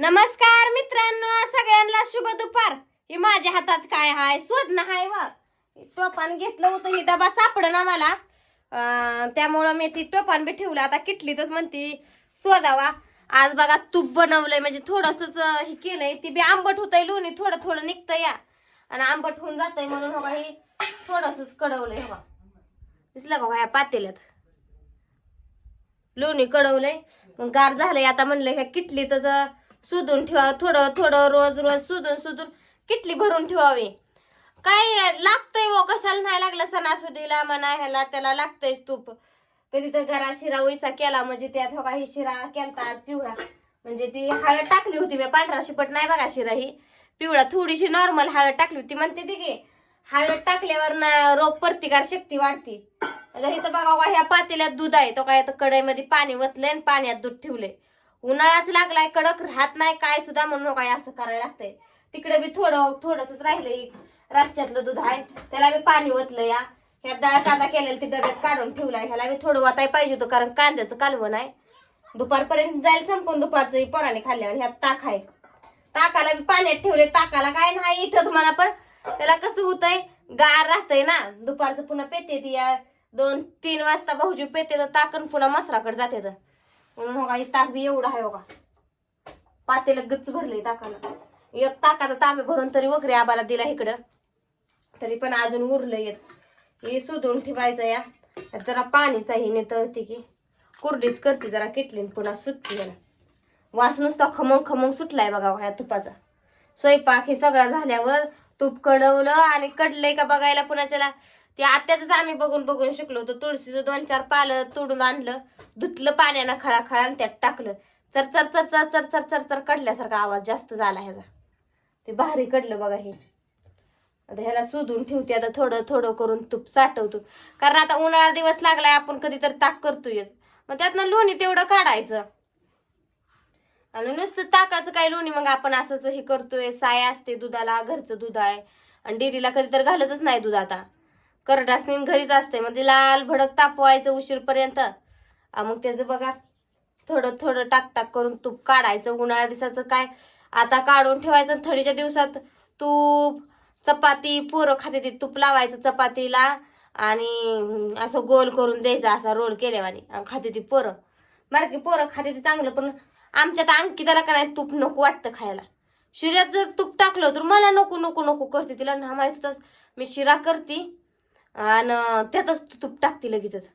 नमस्कार मित्रांनो सगळ्यांना शुभ दुपार. हे माझ्या हातात काय हाय? शोध ना हाय व. टोपान घेतलं होतं ही डबा सापडं ना मला. त्यामुळं मी ती टोपान बी ठेवलं. आता किटलीतच म्हणती शोधावा आज बघा तूप बनवलंय. म्हणजे थोडंसंच हे केलंय. ती बी आंबट होतंय लोणी. थोडं थोडं निघतं या आणि आंबट होऊन जातंय म्हणून हो हे थोडंसंच कडवलंय हो दिसलं का या ह्या पातेल्यात? लोणी कडवलंय. मग गार झालंय. आता म्हणलं ह्या किटलीतच सुधून ठेवा थोडं थोडं रोज रोज सुधून सुधून किटली भरून ठेवावी. काय लागतंय व कशाला नाही लागलं सणासुदीला म्हणा ह्याला त्याला लागतंयच तूप कधी तर घरा शिरा वैसा केला म्हणजे त्यात हो काही शिरा केलता आज पिवळा. म्हणजे ती हळद टाकली होती मी पांढरा शिपट नाही बघा शिरा ही. पिवळा थोडीशी नॉर्मल हळद टाकली होती म्हणते ती की हळद टाकल्यावर ना रोग प्रतिकार शक्ती वाढते. आता इथं बघा ह्या पातेल्यात दूध आहे तो काय कढईमध्ये पाणी वतलंय आणि पाण्यात दूध ठेवलंय. उन्हाळाच लागलाय कडक राहत नाही काय सुद्धा म्हणून काय असं करायला लागतंय. तिकडे बी थोडं थोडंच राहिलंय रातच्यातलं दूध आहे त्याला बी पाणी ओतलं या. ह्या डाळ कांदा केलेला ती डब्यात काढून ठेवलाय ह्याला बी थोडं वाताय पाहिजे होतं कारण कांद्याचं कालवण आहे. दुपारपर्यंत जाईल संपून दुपारचं पोराने खाल्ल्यावर ह्यात ताक आहे. ताकाला बी पाण्यात ठेवले ताकाला काय नाही इथं तुम्हाला पण त्याला कसं होतंय गार राहतंय ना. दुपारचं पुन्हा पेते ती या दोन तीन वाजता भाऊजी पेते तर ताकन पुन्हा मसराकडे जाते तर म्हणून हो का हे ताक बी एवढं आहे हो का पातेला गच्च भरले ताकाला एक ताकाचा तांबे भरून तरी वगैरे आबाला दिला इकडं. तरी पण अजून उरलं येत हे सुधून ठेवायचं या. जरा पाणीचा ही नेतळते की. कुरडीच करते जरा किटलीन पुन्हा सुटते जरा. वास नुसता खमंग खमंग सुटलाय बघा हो ह्या तुपाचा. स्वयंपाक हे सगळा झाल्यावर तूप कडवलं आणि कडलंय का बघायला पुन्हा ते आत्याच आम्ही बघून बघून शिकलो होतो. तुळशीचं दोन चार पालं तोडून आणलं. धुतलं पाण्यानं खळा खळा आणि त्यात टाकलं. चर चर चर चर चर चर चर चर कडल्यासारखा आवाज जास्त झाला ह्याचा. ते भारी कडलं बघा हे. आता ह्याला शोधून ठेवते आता थोडं थोडं करून तूप साठवतो. कारण आता उन्हाळा दिवस लागलाय आपण कधीतरी ताक करतोय मग त्यातनं लोणी तेवढं काढायचं. आणि नुसतं ताकाचं काय लोणी मग आपण असंच हे करतोय. साय असते दुधाला घरचं दूध आहे. आणि डेअरीला कधी तर घालतच नाही दूध आता. करडासनी घरीच असते मग ते लाल भडक तापवायचं उशीरपर्यंत. मग त्याचं बघा. थोडं थोडं टाक टाक करून तूप काढायचं. उन्हाळ्या दिवसाचं काय? आता काढून ठेवायचं आणि थंडीच्या दिवसात तूप चपाती पोरं खाते ते तूप लावायचं चपातीला. आणि असं गोल करून द्यायचं असा रोल केल्यावानी. खाते ती पोरं. बरं की पोरं खाते ते चांगलं पण आमच्यात अंकिताला का नाही तूप नको वाटतं खायला. शिऱ्यात जर तूप टाकलं तर मला नको नको नको करते. तिला ना माहीत होतंच मी शिरा करते. आणि त्यातच तूप टाकते लगेचच.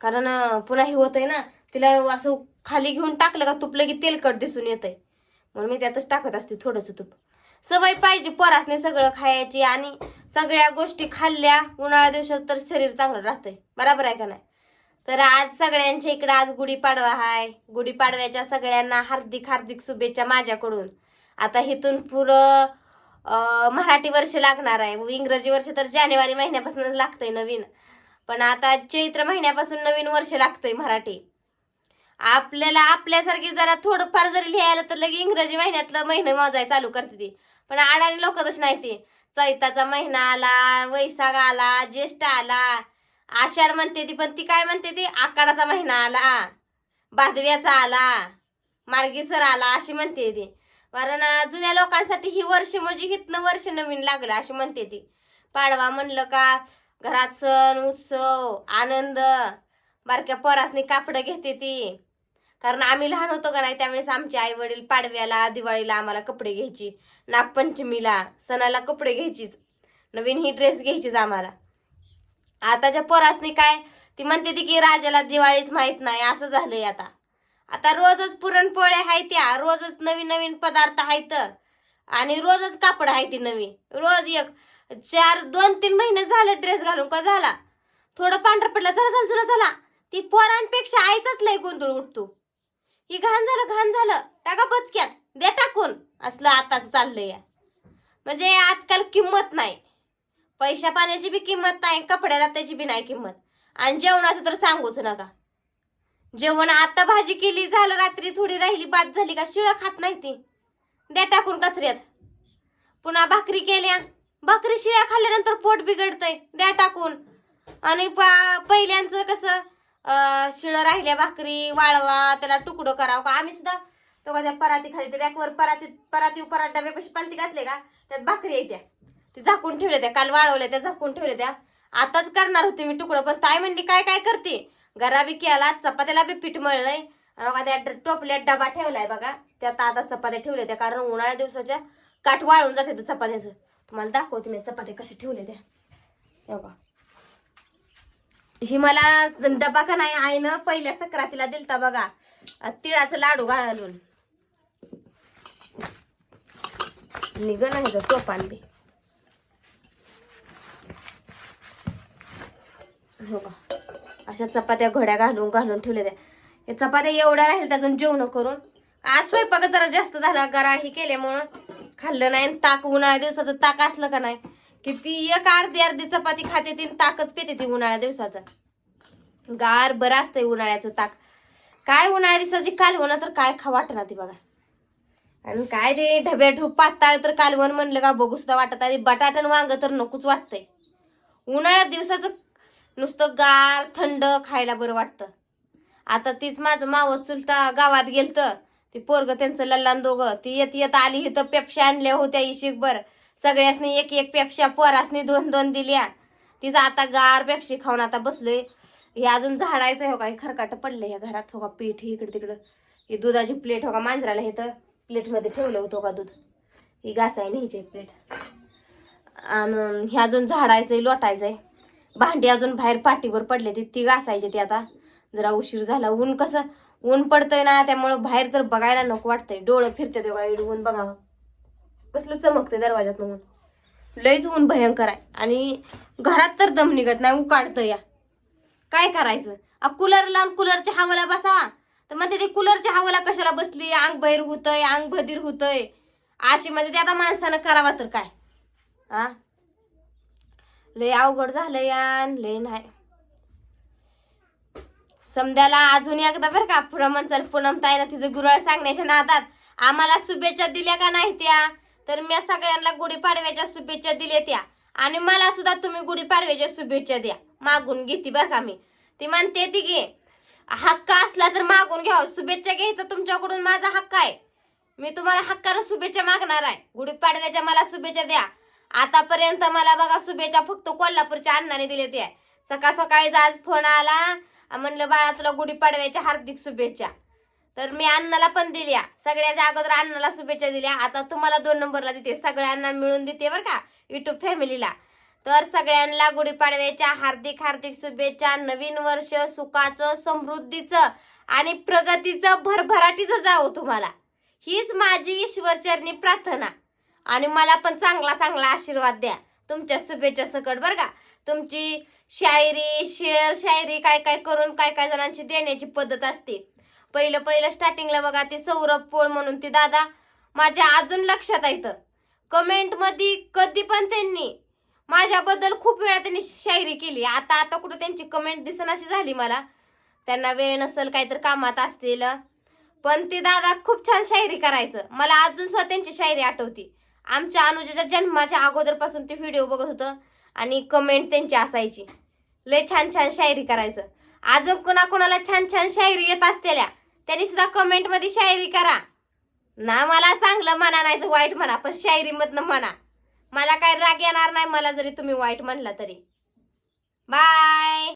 कारण पुन्हा हे होतंय ना तिला असं खाली घेऊन टाकलं का तूप लगेच तेलकट दिसून येतंय. म्हणून मी त्यातच टाकत असते थोडंसं तूप. सवय पाहिजे परासने सगळं खायची आणि सगळ्या गोष्टी खाल्ल्या उन्हाळ्या दिवसात तर शरीर चांगलं राहतंय. बरोबर आहे का नाही? तर आज सगळ्यांच्या इकडं आज गुढीपाडवा आहे गुढीपाडव्याच्या सगळ्यांना हार्दिक हार्दिक शुभेच्छा माझ्याकडून. आता इथून पुरं मराठी वर्ष लागणार आहे. इंग्रजी वर्ष तर जानेवारी महिन्यापासूनच लागतंय नवीन. पण आता चैत्र महिन्यापासून नवीन वर्ष लागतंय मराठी. आपल्याला आपल्यासारखी जरा थोडंफार जरी लिहायला तर लगे इंग्रजी महिन्यातलं महिने मोजाय चालू करते ती. पण अडाणी लोक तशी नाही ती. चैताचा महिना आला वैशाख आला ज्येष्ठ आला आषाढ म्हणते ती पण ती काय म्हणते ती? आकाडाचा महिना आला भादव्याचा आला मार्गीसर आला अशी म्हणते ती. कारण जुन्या लोकांसाठी ही वर्ष म्हणजे हितनं वर्ष नवीन लागलं अशी म्हणते ती. पाडवा म्हणलं का घरात सण उत्सव आनंद बारक्या पोरासनी कापडं घेते ती. कारण आम्ही लहान होतो का नाही त्यावेळेस आमचे आई वडील पाडव्याला दिवाळीला आम्हाला कपडे घ्यायची. नागपंचमीला सणाला कपडे घ्यायचीच. नवीन ही ड्रेस घ्यायचीच आम्हाला. आताच्या पोरासनी काय ती म्हणते ती की राजाला दिवाळीच माहीत नाही असं झालंय आता. आता रोजच पुरणपोळ्या आहेत त्या रोजच नवीन नवीन पदार्थ आहेत आणि रोजच कापड आहे ती नवीन रोज एक चार दोन तीन महिने झालं ड्रेस घालून का झाला? थोडं पांढरं पडलं झालं झालं झालं झाला ती पोरांपेक्षा आईचाच लय गोंधळ उठतो ही घाण झालं घाण झालं. टाका बचक्यात दे टाकून. असलं आताच चाललंय. या म्हणजे आजकाल किंमत नाही. पैशा पाण्याची बी किंमत नाही कपड्याला त्याची बी नाही किंमत. आणि जेवणाचं तर सांगूच नका. जेवण आता भाजी केली झालं रात्री थोडी राहिली बाद झाली का? शिळं खात नाही ती द्या टाकून कचऱ्यात. पुन्हा भाकरी केल्या. भाकरी शिळ्या खाल्ल्यानंतर पोट बिघडतंय. द्या टाकून. आणि पहिल्यांचं कसं शिळं राहिल्या भाकरी वाळवा त्याला तुकडं करावं का? आम्ही सुद्धा तो त्या पराती खाली त्या रॅकवर पराती पराती परात डब्यापाशी पालती घातले का? त्यात भाकरी येत्या. ते झाकून ठेवल्या त्या. काल वाळवल्या त्या झाकून ठेवल्या त्या. आताच करणार होते मी तुकडं पण ताई म्हणली काय काय करते? गरा बी केला चपात्याला बी पीठ मळलंय बघा त्या ड- टोपल्यात डबा ठेवलाय बघा. त्यात आता चपात्या ठेवल्या त्या कारण उन्हाळ्या दिवसाच्या काठ वाळून जाते त्या चपात्याचं. तुम्हाला दाखवते मी चपात्या कशा ठेवल्या त्या. बघा. ही मला डबा का नाही आईनं पहिल्या सक्रातीला दिलता बघा. तिळाचं लाडू घालून निघ नाही टोपान बी. हो का अशा चपात्या घड्या घालून घालून ठेवल्या त्या. चपात्या एवढ्या राहील अजून जेवण करून. आज स्वयंपाक जरा जास्त झाला गरा ही केल्यामुळं खाल्लं नाही आणि ताक उन्हाळ्या दिवसाचं ताक असलं का नाही? की ती एक अर्धी अर्धी चपाती खाते ती आणि ताकच पिते ती उन्हाळ्या दिवसाचं. गार बरं असतंय उन्हाळ्याचं ताक. काय उन्हाळ्या दिवसाची कालवण तर काय खा वाटणार ती बघा. आणि काय ते ढब्या ढूप पाताळ तर कालवण म्हणलं का बघू सुद्धा वाटत आणि बटाटन वांग तर नकोच वाटतंय. उन्हाळ्यात दिवसाचं नुसतं गार थंड खायला बरं वाटतं. आता तीच माझं माव चुलता गावात गेलत. ती पोरग त्यांचं लल्लान दोघं ती येत येत आली इथं पेप्शा आणल्या होत्या इशिकभर सगळ्यासनी एक एक पेप्शा पोरासनी दोन दोन दिल्या. तिचं आता गार पेप्शी खाऊन आता बसलोय. हे अजून झाडायचं आहे हो का? हे खरकाट पडलं ह्या घरात हो का? पीठ इकडे तिकडं. ही दुधाची प्लेट हो का? मांजराला हे तर प्लेटमध्ये ठेवलं होतं हो का दूध? ही घासाय न्यायचे प्लेट. आणि हे अजून झाडायचंय लोटायचंय. भांडी अजून बाहेर पाठीवर पडले ती ती घासायचे ती आता. जरा उशीर झाला ऊन कसं ऊन पडतंय ना त्यामुळं बाहेर तर बघायला नको वाटतंय. डोळं फिरते तेव्हा ऊन बघावं कसलं चमकते दरवाजात ऊन. लयच ऊन भयंकर आहे. आणि घरात तर दम निघत नाही उकाडतं या. काय करायचं? अ कूलर लावून कूलरच्या हवाला बसावा. तर म्हणते ते कूलरच्या हवाला कशाला बसली? अंग बहिर होतंय अंग बधीर होतंय. अशी म्हणजे ते आता माणसानं करावा तर काय? हा लय अवघड झालं यान लय नाही. समद्याला अजून एकदा बरं का पुढं म्हणचाल पुनम ताईनं तिचं गुरळ सांगण्याच्या नादात. आम्हाला शुभेच्छा दिल्या का नाही त्या? तर मी सगळ्यांना गुढीपाडव्याच्या शुभेच्छा दिल्या त्या. आणि मला सुद्धा तुम्ही गुढीपाडव्याच्या शुभेच्छा द्या. मागून घेते बरं का मी. ती म्हणते ती की हक्क असला तर मागून घ्यावं. शुभेच्छा घ्यायचं तुमच्याकडून माझा हक्क आहे. मी तुम्हाला हक्कानं शुभेच्छा मागणार आहे. गुढीपाडव्याच्या मला शुभेच्छा द्या. आतापर्यंत मला बघा शुभेच्छा फक्त कोल्हापूरच्या अण्णाने दिले ते. सकाळ सकाळी आज फोन आला. म्हणलं बाळा तुला गुढीपाडव्याच्या हार्दिक शुभेच्छा. तर मी अण्णाला पण दिल्या. सगळ्याच्या अगोदर अण्णाला शुभेच्छा दिल्या. आता तुम्हाला दोन नंबरला देते. सगळ्यांना मिळून देते बरं का युट्यूब फॅमिलीला तर सगळ्यांना गुढीपाडव्याच्या हार्दिक हार्दिक शुभेच्छा. नवीन वर्ष सुखाचं समृद्धीचं आणि प्रगतीचं भरभराटीचं जावं तुम्हाला. हीच माझी ईश्वरचरणी प्रार्थना. आणि मला पण चांगला चांगला आशीर्वाद द्या. तुमच्या शुभेच्छा सकट बरं का. तुमची शायरी शेर शायरी काय काय करून काय काय जणांची देण्याची पद्धत असते. पहिलं पहिलं स्टार्टिंगला बघा ते सौरभ पोळ म्हणून ती दादा. माझ्या अजून लक्षात येतं कमेंटमध्ये कधी पण त्यांनी माझ्याबद्दल खूप वेळा त्यांनी शायरी केली. आता आता कुठं त्यांची कमेंट दिसनाशी झाली मला. त्यांना वेळ नसेल काहीतरी कामात असतील. पण ते दादा खूप छान शायरी करायचं. मला अजून सुद्धा त्यांची शायरी आठवती. आमच्या अनुजाच्या जन्माच्या अगोदरपासून ते व्हिडिओ बघत होतं आणि कमेंट त्यांची असायची. लय छान छान शायरी करायचं. अजून कुणा कुणाला छान छान शायरी येत असतेल्या त्यांनी सुद्धा कमेंटमध्ये शायरी करा. ना मला चांगलं म्हणा नाही तर वाईट म्हणा पण शायरीमधनं म्हणा. मला काय राग येणार नाही मला जरी तुम्ही वाईट म्हणला तरी. बाय